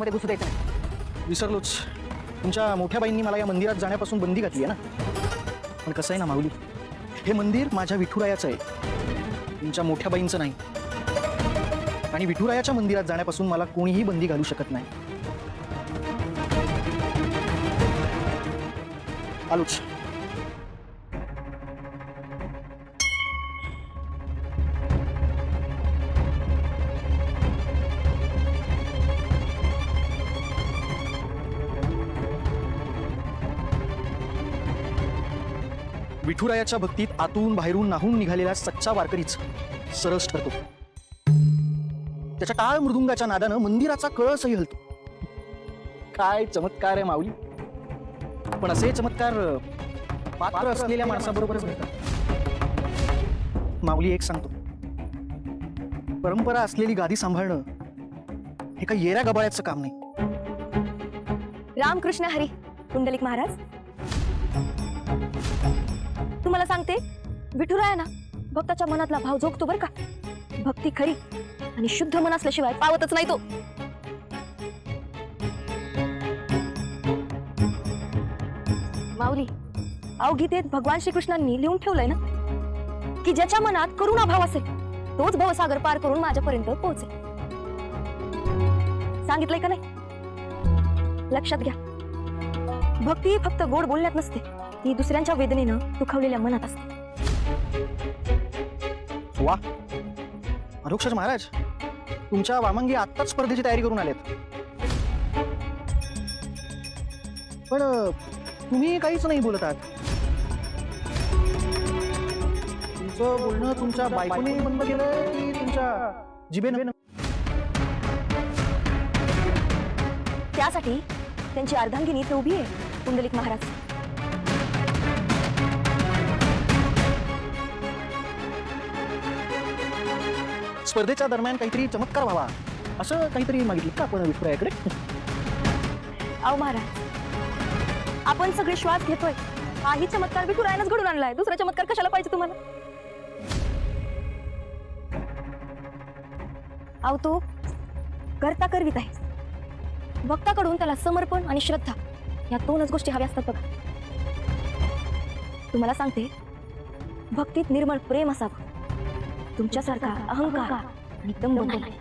मध्ये घुसू द्यायचं नाही. विसरलोच. तुमच्या मोठ्या बाईंनी मला या मंदिरात जाण्यापासून बंदी घातली आहे ना? पण कसं आहे ना माऊली? हे मंदिर माझ्या विठुरायाचं आहे. तुमच्या मोठ्या बाईंचं नाही. आणि विठुरायाच्या मंदिरात जाण्यापासून मला कोणीही बंदी घालू शकत नाही. आलोच. विठुरायाच्या भक्तीत आतून बाहेरून नाहून निघालेला सच्चा वारकरीच सरस ठरतो. त्याच्या टाळ मृदुंगाच्या नादानं मंदिराचा कळसही हलतो. काय चमत्कार आहे माऊली. पण असे चमत्कार पात्र असलेल्या माणसाबरोबरच घडतात. माऊली एक सांगतो. परंपरा असलेली गादी सांभाळणं हे काही येऱ्या गबाळ्याचं काम नाही. रामकृष्ण हरी कुंडलिक महाराज. तुम्हाला सांगते? विठुराया ना भक्ताच्या मनातला भाव जोगतो बर का? भक्ती खरी आणि शुद्ध मन असल्याशिवाय पावतच नाही तो. माऊली अवगीतेत भगवान श्रीकृष्णांनी लिहून ठेवलंय ना की ज्याच्या मनात करुणा भाव असेल तोच भवसागर पार करून माझ्यापर्यंत पोहोचेल. सांगितलंय का नाही? लक्षात घ्या. भक्ती फक्त गोड बोलण्यात नसते. ती दुसऱ्यांच्या वेदनेनं दुखावलेल्या मनात असते. वा. अधोक्षज महाराज तुमच्या वामंगी आत्ताच स्पर्धेची तयारी करून आलेत. पण अं, तुम्ही काहीच नाही बोलत आहात. तुमचं बोलणं तुमच्या बायकोने बंद केलं की तुमच्या जिबेनं त्यासाठी त्यांची अर्धांगिनी इथे उभी आहे कुंडलिक महाराज. स्पर्धेच्या दरम्यान काहीतरी चमत्कार व्हावा असं काहीतरी मागितलं का आपण अभिप्रायाकडे? अहो महाराज आपण सगळे श्वास घेतोय. काही चमत्कार विठुरायानंच घडून आणलाय. दुसरा चमत्कार कशाला पाहिजे तुम्हाला? अहो तो करता करवीत आहे. भक्ताकडून त्याला समर्पण आणि श्रद्धा या दोनच गोष्टी हव्या असतात बघा. तुम्हाला सांगते भक्तीत निर्मळ प्रेम असावं. तुमच्यासारखा अहंकार आणि दंभ नाही